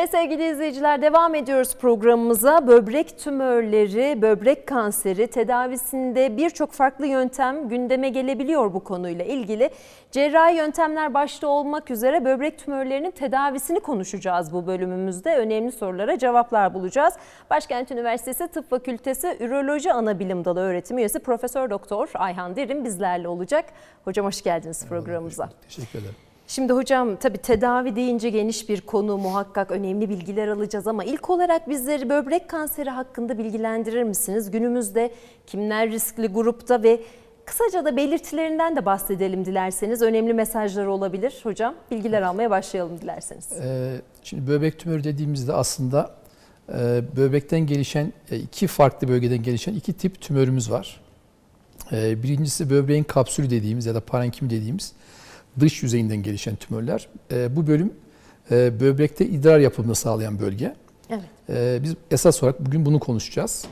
Evet sevgili izleyiciler devam ediyoruz programımıza. Böbrek tümörleri, böbrek kanseri tedavisinde birçok farklı yöntem gündeme gelebiliyor bu konuyla ilgili. Cerrahi yöntemler başta olmak üzere böbrek tümörlerinin tedavisini konuşacağız bu bölümümüzde. Önemli sorulara cevaplar bulacağız. Başkent Üniversitesi Tıp Fakültesi Üroloji Anabilim Dalı öğretim üyesi Profesör Doktor Ayhan Derin bizlerle olacak. Hocam hoş geldiniz programımıza. Teşekkür ederim. Şimdi hocam tabii tedavi deyince geniş bir konu muhakkak önemli bilgiler alacağız ama ilk olarak bizleri böbrek kanseri hakkında bilgilendirir misiniz? Günümüzde kimler riskli grupta ve kısaca da belirtilerinden de bahsedelim dilerseniz. Önemli mesajlar olabilir hocam. Bilgiler almaya başlayalım dilerseniz. Ee, şimdi böbrek tümörü dediğimizde aslında e, böbrekten gelişen e, iki farklı bölgeden gelişen iki tip tümörümüz var. E, birincisi böbreğin kapsülü dediğimiz ya da parenkim dediğimiz dış yüzeyinden gelişen tümörler. E, bu bölüm e, böbrekte idrar yapımını sağlayan bölge. Evet. E, biz esas olarak bugün bunu konuşacağız.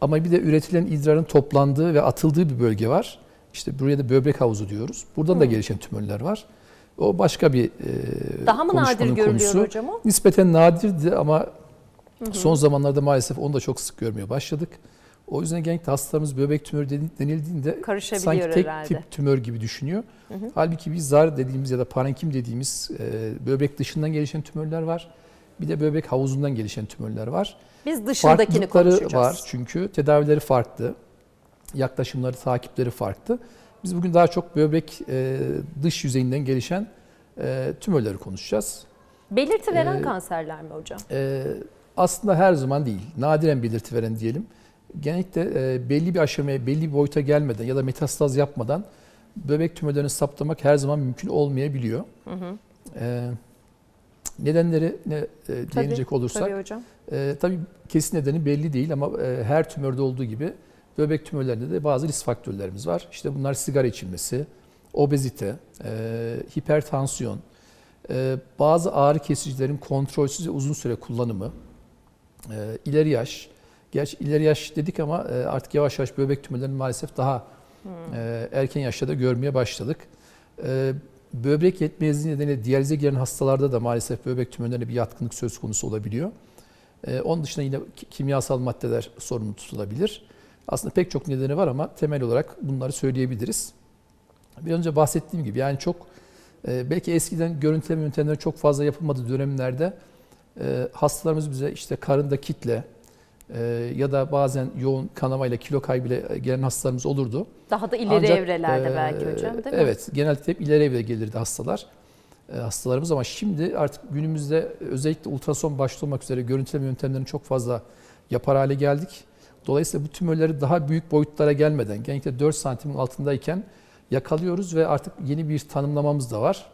Ama bir de üretilen idrarın toplandığı ve atıldığı bir bölge var. İşte buraya da böbrek havuzu diyoruz. Buradan da gelişen tümörler var. O başka bir e, Daha mı nadir görülüyor konusu. hocam o? Nispeten nadirdi ama son zamanlarda maalesef onu da çok sık görmeye başladık. O yüzden genellikle hastalarımız böbrek tümörü denildiğinde sanki tek herhalde. tip tümör gibi düşünüyor. Halbuki biz zar dediğimiz ya da parenkim dediğimiz e, böbrek dışından gelişen tümörler var. Bir de böbrek havuzundan gelişen tümörler var. Biz dışındakini konuşacağız. var çünkü tedavileri farklı, yaklaşımları, takipleri farklı. Biz bugün daha çok böbrek e, dış yüzeyinden gelişen e, tümörleri konuşacağız. Belirti veren Ee, kanserler mi hocam? E, aslında her zaman değil, nadiren belirti veren diyelim. Genellikle e, belli bir aşamaya, belli bir boyuta gelmeden ya da metastaz yapmadan böbrek tümörlerini saptamak her zaman mümkün olmayabiliyor. E, nedenleri ne e, değinecek olursak, Tabii hocam. e, tabii kesin nedeni belli değil ama e, her tümörde olduğu gibi böbrek tümörlerinde de bazı risk faktörlerimiz var. İşte bunlar sigara içilmesi, obezite, e, hipertansiyon, e, bazı ağrı kesicilerin kontrolsüz ve uzun süre kullanımı, e, ileri yaş. Gerçi ileri yaş dedik ama e, artık yavaş yavaş böbrek tümörlerini maalesef daha e, erken yaşta da görmeye başladık. E, böbrek yetmezliği nedeniyle diyalize giren hastalarda da maalesef böbrek tümörlerine bir yatkınlık söz konusu olabiliyor. Onun dışında yine ki- kimyasal maddeler sorumlu tutulabilir. Aslında pek çok nedeni var ama temel olarak bunları söyleyebiliriz. Bir önce bahsettiğim gibi yani çok belki eskiden görüntüleme yöntemleri çok fazla yapılmadığı dönemlerde hastalarımız bize işte karında kitle ya da bazen yoğun kanamayla kilo kaybıyla gelen hastalarımız olurdu. Daha da ileri Ancak, evrelerde e, belki hocam değil mi? Evet, genelde hep ileri evre gelirdi hastalar. e, hastalarımız ama şimdi artık günümüzde özellikle ultrason başta olmak üzere görüntüleme yöntemlerini çok fazla yapar hale geldik. Dolayısıyla bu tümörleri daha büyük boyutlara gelmeden genellikle 4 santimin altındayken yakalıyoruz ve artık yeni bir tanımlamamız da var.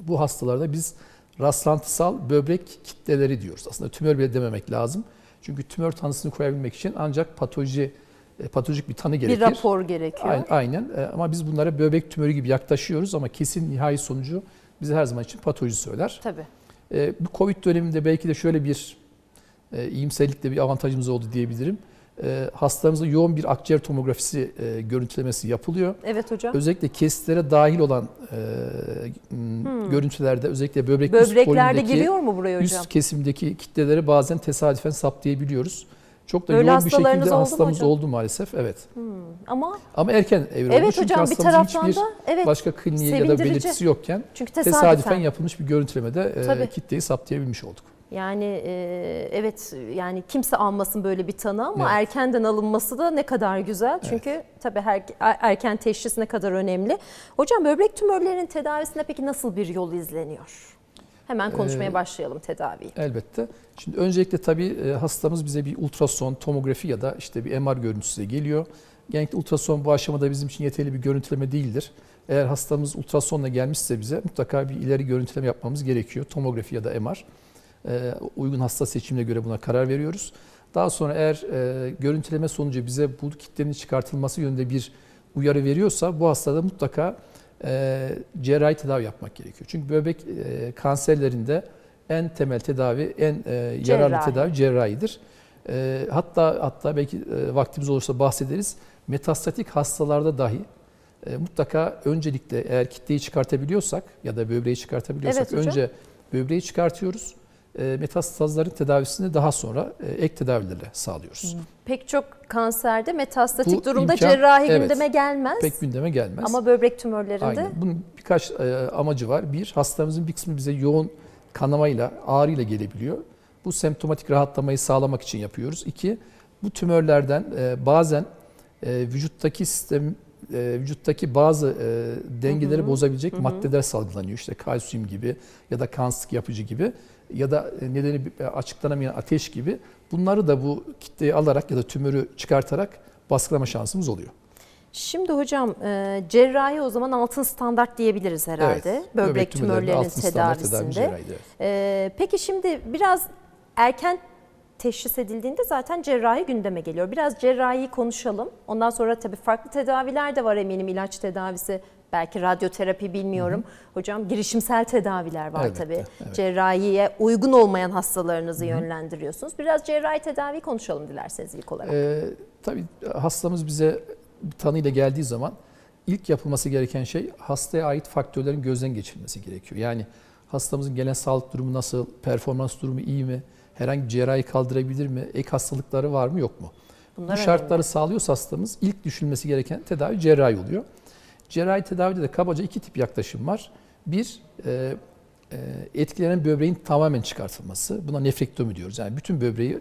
Bu hastalarda biz rastlantısal böbrek kitleleri diyoruz. Aslında tümör bile dememek lazım. Çünkü tümör tanısını koyabilmek için ancak patoloji e, patolojik bir tanı gerekir. Bir rapor gerekiyor. Aynen. E, ama biz bunlara böbrek tümörü gibi yaklaşıyoruz ama kesin nihai sonucu bize her zaman için patoloji söyler. Tabii. E, bu Covid döneminde belki de şöyle bir iyimserlikle bir avantajımız oldu diyebilirim. E, hastalarımızda yoğun bir akciğer tomografisi e, görüntülemesi yapılıyor. Evet hocam. Özellikle kesitlere dahil olan e, m, görüntülerde özellikle böbrek Hmm. Böbreklerde giriyor mu buraya hocam? üst kesimdeki kitleleri bazen tesadüfen saptayabiliyoruz. Çok da Böyle yoğun bir şekilde oldu hastamız oldu maalesef. Evet. Ama Ama erken evre oldu. evet Çünkü hocam bir taraftan hiçbir da evet başka kliniği ya da belirtisi yokken çünkü tesadüfen, tesadüfen. yapılmış bir görüntülemede e, kitleyi saptayabilmiş olduk. Yani e, evet yani kimse almasın böyle bir tanı ama Evet. erkenden alınması da ne kadar güzel. Çünkü tabii her, erken teşhis ne kadar önemli. Hocam böbrek tümörlerinin tedavisinde peki nasıl bir yol izleniyor? Hemen konuşmaya Ee, başlayalım tedaviyi. Elbette. Şimdi öncelikle tabii hastamız bize bir ultrason, tomografi ya da işte bir MR görüntüsüyle geliyor. Genellikle ultrason bu aşamada bizim için yeterli bir görüntüleme değildir. Eğer hastamız ultrasonla gelmişse bize mutlaka bir ileri görüntüleme yapmamız gerekiyor. Tomografi ya da MR. E, uygun hasta seçimine göre buna karar veriyoruz. Daha sonra eğer e, görüntüleme sonucu bize bu kitlenin çıkartılması yönünde bir uyarı veriyorsa bu hastada mutlaka e, cerrahi tedavi yapmak gerekiyor. Çünkü böbrek e, kanserlerinde en temel tedavi, en e, yararlı Cerrahi. tedavi cerrahidir. E, hatta hatta belki e, vaktimiz olursa bahsederiz. Metastatik hastalarda dahi e, mutlaka öncelikle eğer kitleyi çıkartabiliyorsak ya da böbreği çıkartabiliyorsak Evet hocam. önce böbreği çıkartıyoruz. E, metastazların tedavisini daha sonra e, ek tedavilerle sağlıyoruz. Pek çok kanserde metastatik Bu durumda imkan- cerrahi evet. gündeme gelmez. Pek gündeme gelmez. Ama böbrek tümörlerinde Aynen. Bunun birkaç e, amacı var. Bir, hastamızın bir kısmı bize yoğun kanamayla, ağrıyla gelebiliyor. Bu semptomatik rahatlamayı sağlamak için yapıyoruz. İki, bu tümörlerden bazen vücuttaki sistem e, vücuttaki bazı e, dengeleri bozabilecek maddeler salgılanıyor. İşte kalsiyum gibi ya da kan sık yapıcı gibi ya da e, nedeni e, açıklanamayan ateş gibi bunları da bu kitleyi alarak ya da tümörü çıkartarak baskılama şansımız oluyor. Şimdi hocam e, cerrahi o zaman altın standart diyebiliriz herhalde. Evet, Böbrek, tümörlerinin tümörlerinin standart tedavi tedavisinde. cerrahiydi, evet. E, peki şimdi biraz erken teşhis edildiğinde zaten cerrahi gündeme geliyor. Biraz cerrahi konuşalım. Ondan sonra tabii farklı tedaviler de var eminim. ilaç tedavisi, belki radyoterapi bilmiyorum. Hocam girişimsel tedaviler var Elbette, tabii. evet. Cerrahiye uygun olmayan hastalarınızı yönlendiriyorsunuz. Biraz cerrahi tedavi konuşalım dilerseniz ilk olarak. Ee, tabii hastamız bize tanıyla geldiği zaman ilk yapılması gereken şey hastaya ait faktörlerin gözden geçirilmesi gerekiyor. Yani hastamızın gelen sağlık durumu nasıl, performans durumu iyi mi, herhangi bir cerrahi kaldırabilir mi, ek hastalıkları var mı yok mu? Bunlar Bu şartları sağlıyorsa hastamız ilk düşünülmesi gereken tedavi cerrahi oluyor. Cerrahi tedavide de kabaca iki tip yaklaşım var. Bir, e, e, etkilenen böbreğin tamamen çıkartılması. Buna nefrektomi diyoruz. Yani bütün böbreği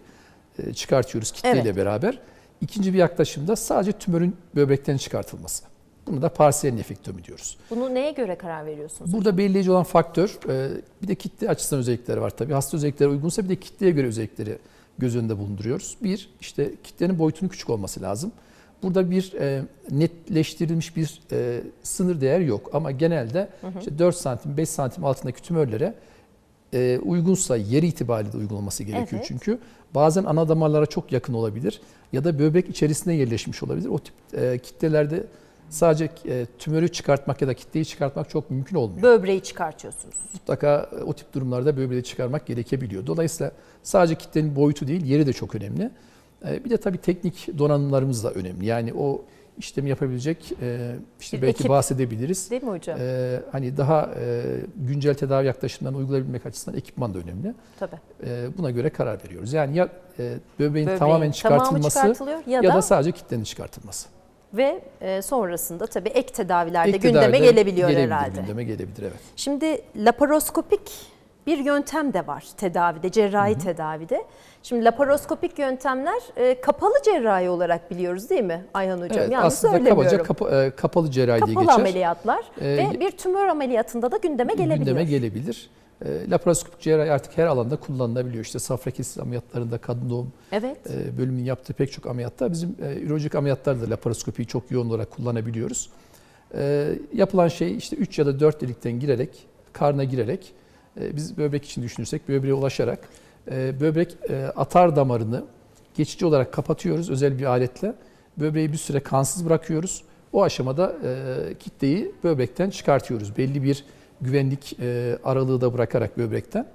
e, çıkartıyoruz kitleyle Evet. beraber. İkinci bir yaklaşım da sadece tümörün böbrekten çıkartılması. Bunu da parsiyel nefrektomi diyoruz. Bunu neye göre karar veriyorsunuz? Burada belirleyici olan faktör e, bir de kitle açısından özellikleri var tabii. Hasta özellikleri uygunsa bir de kitleye göre özellikleri göz önünde bulunduruyoruz. Bir, işte kitlenin boyutunun küçük olması lazım. Burada bir e, netleştirilmiş bir e, sınır değer yok ama genelde işte 4 santim, 5 santim altındaki tümörlere e, uygunsa yeri itibariyle de uygun olması gerekiyor. Evet. Çünkü bazen ana damarlara çok yakın olabilir ya da böbrek içerisine yerleşmiş olabilir. O tip e, kitlelerde sadece e, tümörü çıkartmak ya da kitleyi çıkartmak çok mümkün olmuyor. Böbreği çıkartıyorsunuz. Mutlaka e, o tip durumlarda böbreği çıkarmak gerekebiliyor. Dolayısıyla sadece kitlenin boyutu değil, yeri de çok önemli. E, Bir de tabii teknik donanımlarımız da önemli. Yani o işlemi yapabilecek, işte Bir belki ekip. bahsedebiliriz. Değil mi hocam? E, hani daha e, güncel tedavi yaklaşımlarını uygulayabilmek açısından ekipman da önemli. Tabii. E, buna göre karar veriyoruz. Yani ya e, böbreğin, Böbreğin tamamen çıkartılması ya, ya da, da sadece kitlenin çıkartılması. Ve e, sonrasında tabii ek tedavilerde Ek gündeme gelebiliyor gelebilir, herhalde. Gündeme gelebilir evet. Şimdi laparoskopik bir yöntem de var tedavide, cerrahi tedavide. Şimdi laparoskopik yöntemler e, kapalı cerrahi olarak biliyoruz değil mi Ayhan Hocam? Evet, Yanlış aslında söylemiyorum. kabaca kapa- e, kapalı cerrahi diye kapalı geçer. ameliyatlar Ee, ve bir tümör ameliyatında da gündeme gelebiliyor. gündeme gelebilir. E, laparoskopik cerrahi artık her alanda kullanılabiliyor. İşte safra kesesi ameliyatlarında, kadın doğum Evet. e, bölümünün yaptığı pek çok ameliyatta bizim e, ürolojik ameliyatlarda da laparoskopiyi çok yoğun olarak kullanabiliyoruz. E, yapılan şey işte 3 ya da 4 delikten girerek, karna girerek, e, biz böbrek için düşünürsek böbreğe ulaşarak e, böbrek e, atar damarını geçici olarak kapatıyoruz özel bir aletle. Böbreği bir süre kansız bırakıyoruz. O aşamada e, kitleyi böbrekten çıkartıyoruz. Belli bir güvenlik e, aralığı da bırakarak böbrekten.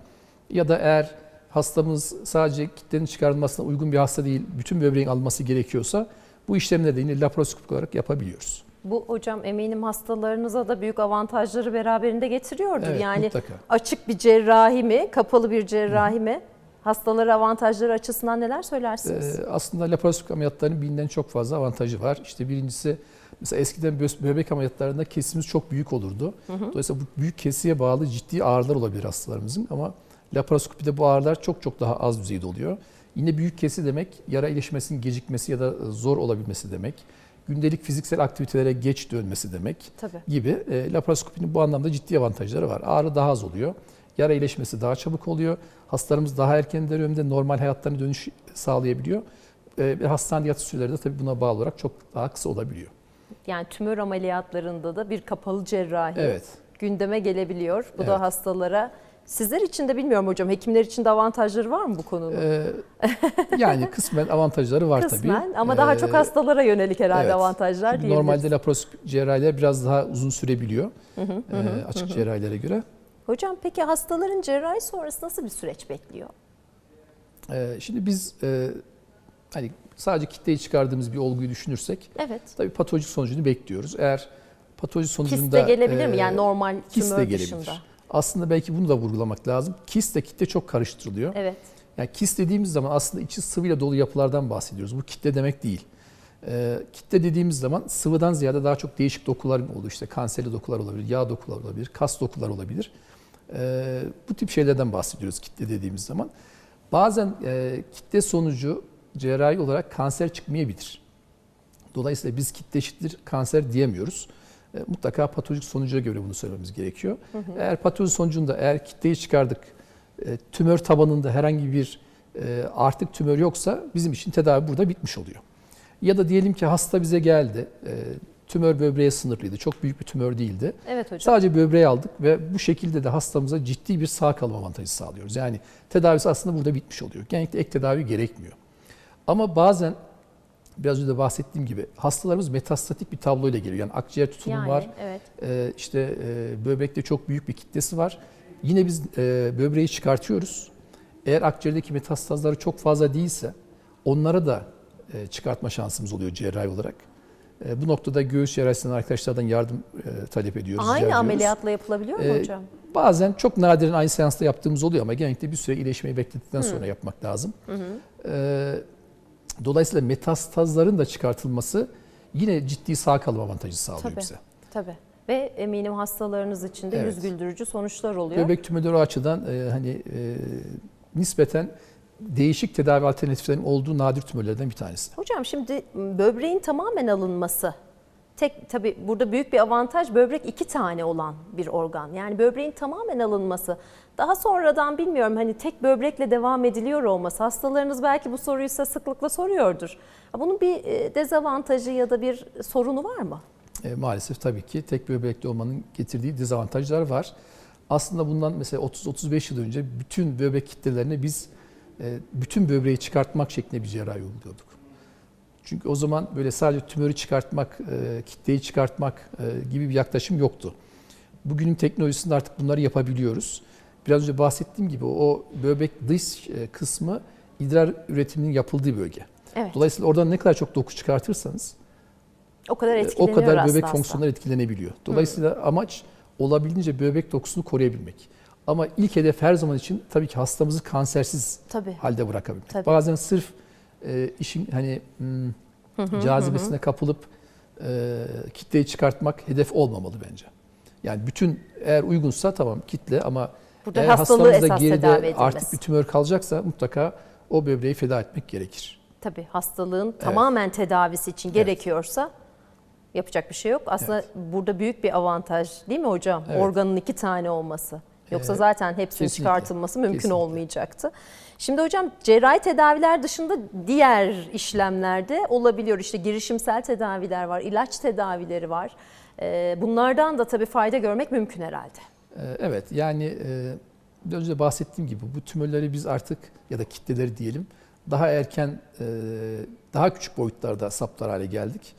Ya da eğer hastamız sadece kitlenin çıkarılmasına uygun bir hasta değil, bütün böbreğin alınması gerekiyorsa bu işlemleri de yine laparoskopik olarak yapabiliyoruz. Bu hocam eminim hastalarınıza da büyük avantajları beraberinde getiriyordur. Evet, yani mutlaka. açık bir cerrahi mi, kapalı bir cerrahi mi? Hastalara avantajları açısından neler söylersiniz? Ee, aslında laparoskopik ameliyatların bilinen çok fazla avantajı var. İşte birincisi mesela eskiden böbrek ameliyatlarında kesimiz çok büyük olurdu. Dolayısıyla bu büyük kesiye bağlı ciddi ağrılar olabilir hastalarımızın ama laparoskopide bu ağrılar çok çok daha az düzeyde oluyor. Yine büyük kesi demek yara iyileşmesinin gecikmesi ya da zor olabilmesi demek. Gündelik fiziksel aktivitelere geç dönmesi demek Tabii. gibi e, laparoskopinin bu anlamda ciddi avantajları var. Ağrı daha az oluyor. Yara iyileşmesi daha çabuk oluyor. Hastalarımız daha erken dönemde normal hayatlarına dönüş sağlayabiliyor. E, hastane yatış süreleri de tabii buna bağlı olarak çok daha kısa olabiliyor. Yani tümör ameliyatlarında da bir kapalı cerrahi Evet. gündeme gelebiliyor. Bu Evet. da hastalara sizler için de bilmiyorum hocam hekimler için de avantajları var mı bu konunun? E, yani kısmen avantajları var tabii. Kısmen ama daha E, çok hastalara yönelik herhalde evet. avantajlar diyebiliriz. normalde laparoskopik cerrahiler biraz daha uzun sürebiliyor e, açık cerrahilere göre. Hocam peki hastaların cerrahi sonrası nasıl bir süreç bekliyor? E, şimdi biz e, hani sadece kitleyi çıkardığımız bir olguyu düşünürsek Evet. tabii patolojik sonucunu bekliyoruz. Eğer patoloji sonucunda Kist de gelebilir mi? e, Yani normal kist de gelebilir. dışında. Aslında belki bunu da vurgulamak lazım. Kist de kitle çok karıştırılıyor. Evet. Yani kist dediğimiz zaman aslında içi sıvıyla dolu yapılardan bahsediyoruz. Bu kitle demek değil. Ee, kitle dediğimiz zaman sıvıdan ziyade daha çok değişik dokular oluyor. İşte kanserli dokular olabilir, yağ dokular olabilir, kas dokular olabilir. Ee, bu tip şeylerden bahsediyoruz kitle dediğimiz zaman. Bazen e, kitle sonucu cerrahi olarak kanser çıkmayabilir. Dolayısıyla biz kitle eşittir kanser diyemiyoruz. E, mutlaka patolojik sonuca göre bunu söylememiz gerekiyor. Eğer patoloji sonucunda eğer kitleyi çıkardık, e, tümör tabanında herhangi bir e, artık tümör yoksa bizim için tedavi burada bitmiş oluyor. Ya da diyelim ki hasta bize geldi, e, tümör böbreğe sınırlıydı, çok büyük bir tümör değildi. Evet hocam. Sadece böbreği aldık ve bu şekilde de hastamıza ciddi bir sağ kalma avantajı sağlıyoruz. Yani tedavisi aslında burada bitmiş oluyor. Genellikle ek tedavi gerekmiyor. Ama bazen biraz önce de bahsettiğim gibi hastalarımız metastatik bir tabloyla geliyor. Yani akciğer tutulum yani, var, Evet. ee, işte e, böbrekte çok büyük bir kitlesi var. Yine biz e, böbreği çıkartıyoruz. Eğer akciğerdeki metastazları çok fazla değilse onlara da e, çıkartma şansımız oluyor cerrahi olarak. E, bu noktada göğüs cerrahisinden arkadaşlardan yardım e, talep ediyoruz. Aynı ameliyatla yapılabiliyor mu Ee, hocam? Bazen çok nadiren aynı seansta yaptığımız oluyor ama genellikle bir süre iyileşmeyi bekledikten sonra yapmak lazım. Ee, dolayısıyla metastazların da çıkartılması yine ciddi sağ kalım avantajı sağlıyor Tabii. bize. Tabii. Ve eminim hastalarınız için de Evet. yüz güldürücü sonuçlar oluyor. Böbrek tümörleri o açıdan e, hani e, nispeten değişik tedavi alternatiflerinin olduğu nadir tümörlerden bir tanesi. Hocam şimdi böbreğin tamamen alınması tek tabi burada büyük bir avantaj böbrek iki tane olan bir organ. Yani böbreğin tamamen alınması. Daha sonradan bilmiyorum hani tek böbrekle devam ediliyor olması. Hastalarınız belki bu soruyu size sıklıkla soruyordur. Bunun bir e, dezavantajı ya da bir sorunu var mı? E, maalesef tabii ki tek böbrekli olmanın getirdiği dezavantajlar var. Aslında bundan mesela 30-35 yıl önce bütün böbrek kitlelerine biz e, bütün böbreği çıkartmak şeklinde bir cerrahi uyguluyorduk. Çünkü o zaman böyle sadece tümörü çıkartmak, e, kitleyi çıkartmak e, gibi bir yaklaşım yoktu. Bugünün teknolojisinde artık bunları yapabiliyoruz. Biraz önce bahsettiğim gibi o böbrek dış e, kısmı idrar üretiminin yapıldığı bölge. Evet. Dolayısıyla oradan ne kadar çok doku çıkartırsanız O kadar e, etkileniyor o kadar böbrek fonksiyonları etkilenebiliyor. Dolayısıyla amaç olabildiğince böbrek dokusunu koruyabilmek. Ama ilk hedef her zaman için tabii ki hastamızı kansersiz Tabii. halde bırakabilmek. Tabii. Bazen sırf e, işin hani hmm, cazibesine kapılıp e, kitleyi çıkartmak hedef olmamalı bence. Yani bütün eğer uygunsa tamam kitle ama Burada eğer hastamızda geride artık bir tümör kalacaksa mutlaka o böbreği feda etmek gerekir. Tabii hastalığın tamamen tedavisi için gerekiyorsa yapacak bir şey yok. Aslında burada büyük bir avantaj değil mi hocam? Evet. Organın iki tane olması. Yoksa Ee, zaten hepsinin kesinlikle, çıkartılması mümkün kesinlikle. olmayacaktı. Şimdi hocam cerrahi tedaviler dışında diğer işlemlerde olabiliyor. İşte girişimsel tedaviler var, ilaç tedavileri var. Ee, Bunlardan da tabii fayda görmek mümkün herhalde. Ee, Evet yani e, biraz önce bahsettiğim gibi bu tümörleri biz artık ya da kitleleri diyelim daha erken e, daha küçük boyutlarda saptar hale geldik.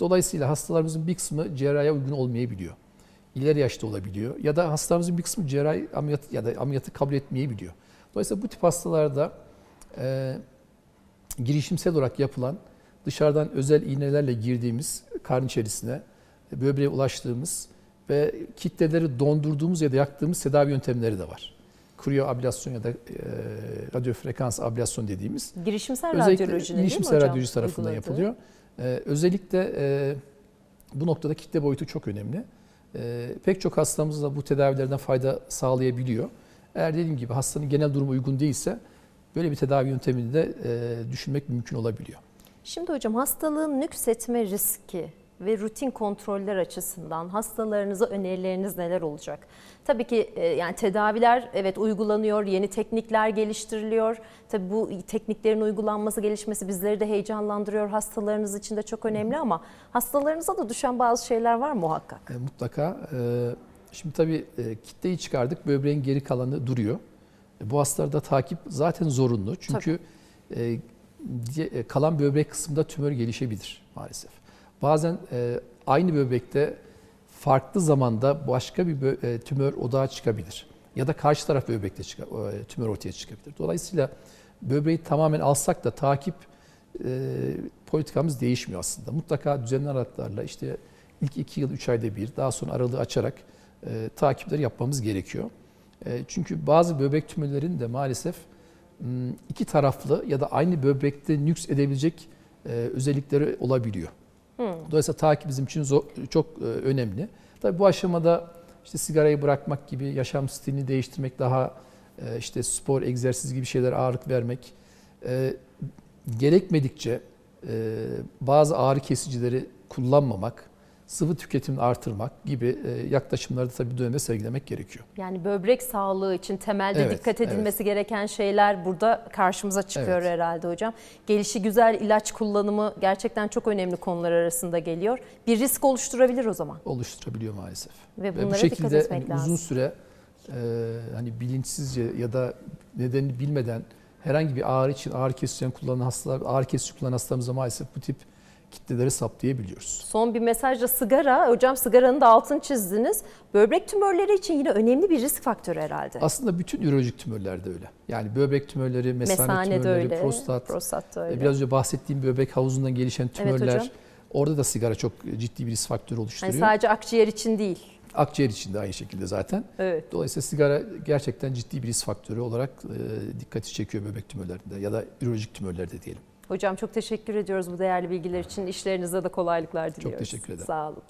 Dolayısıyla hastalarımızın bir kısmı cerrahiye uygun olmayabiliyor. İleri yaşta olabiliyor ya da hastalarımızın bir kısmı cerrahi ameliyat ya da ameliyatı kabul etmeyebiliyor. Dolayısıyla bu tip hastalarda e, girişimsel olarak yapılan dışarıdan özel iğnelerle girdiğimiz karın içerisine böbreğe ulaştığımız ve kitleleri dondurduğumuz ya da yaktığımız tedavi yöntemleri de var. Kriyo ablasyon ya da e, radyo frekans ablasyon dediğimiz. Girişimsel Özellikle radyolojinin değil mi girişimsel hocam? radyoloji tarafından uyguladığı? yapılıyor. Ee, özellikle e, bu noktada kitle boyutu çok önemli. Ee, pek çok hastamız da bu tedavilerden fayda sağlayabiliyor. Eğer dediğim gibi hastanın genel durumu uygun değilse böyle bir tedavi yöntemini de e, düşünmek mümkün olabiliyor. Şimdi hocam hastalığın nüksetme riski ve rutin kontroller açısından hastalarınıza önerileriniz neler olacak? Tabii ki e, yani tedaviler evet uygulanıyor, yeni teknikler geliştiriliyor. Tabii bu tekniklerin uygulanması, gelişmesi bizleri de heyecanlandırıyor. Hastalarınız için de çok önemli ama hastalarınıza da düşen bazı şeyler var muhakkak. E, mutlaka. E, şimdi tabii e, kitleyi çıkardık, böbreğin geri kalanı duruyor. E, bu hastalarda takip zaten zorunlu. Çünkü e, diye- e, kalan böbrek kısmında tümör gelişebilir maalesef. Bazen e, aynı böbrekte farklı zamanda başka bir e, tümör odağa çıkabilir. Ya da karşı taraf böbrekte e, tümör ortaya çıkabilir. Dolayısıyla böbreği tamamen alsak da takip e, politikamız değişmiyor aslında. Mutlaka düzenli aralıklarla işte ilk iki yıl, üç ayda bir, daha sonra aralığı açarak e, takipleri yapmamız gerekiyor. E, çünkü bazı böbrek tümörlerinin de maalesef m, iki taraflı ya da aynı böbrekte nüks edebilecek e, özellikleri olabiliyor. Dolayısıyla takip bizim için zor- çok e, önemli. Tabii bu aşamada işte sigarayı bırakmak gibi yaşam stilini değiştirmek daha e, işte spor, egzersiz gibi şeyler ağırlık vermek e, gerekmedikçe e, bazı ağrı kesicileri kullanmamak, sıvı tüketimini artırmak gibi e, yaklaşımları da tabii bu dönemde sergilemek gerekiyor. Yani böbrek sağlığı için temelde Evet, dikkat edilmesi gereken şeyler burada karşımıza çıkıyor Evet. herhalde hocam. Gelişi güzel ilaç kullanımı gerçekten çok önemli konular arasında geliyor. Bir risk oluşturabilir o zaman. oluşturabiliyor maalesef. Ve Ve bunlara bu dikkat şekilde etmek hani lazım. uzun süre e, hani bilinçsizce ya da nedenini bilmeden herhangi bir ağrı için ağrı kesici kullanan hastalar, ağrı kesici kullanan hastalarımızda maalesef bu tip kitleleri saptayabiliyoruz. Son bir mesajla sigara. Hocam sigaranın da altını çizdiniz. Böbrek tümörleri için yine önemli bir risk faktörü herhalde. Aslında bütün ürolojik tümörlerde öyle. Yani böbrek tümörleri, mesane, Mesane tümörleri, öyle. prostat, Prostat e, öyle. biraz önce bahsettiğim böbrek havuzundan gelişen tümörler. hocam. orada da sigara çok ciddi bir risk faktörü Hani oluşturuyor. sadece akciğer için değil. Akciğer için de aynı şekilde zaten. Evet. Dolayısıyla sigara gerçekten ciddi bir risk faktörü olarak e, dikkati çekiyor böbrek tümörlerinde ya da ürolojik tümörlerde diyelim. Hocam çok teşekkür ediyoruz bu değerli bilgiler için. İşlerinizde de kolaylıklar diliyoruz. teşekkür ederim. Sağ olun.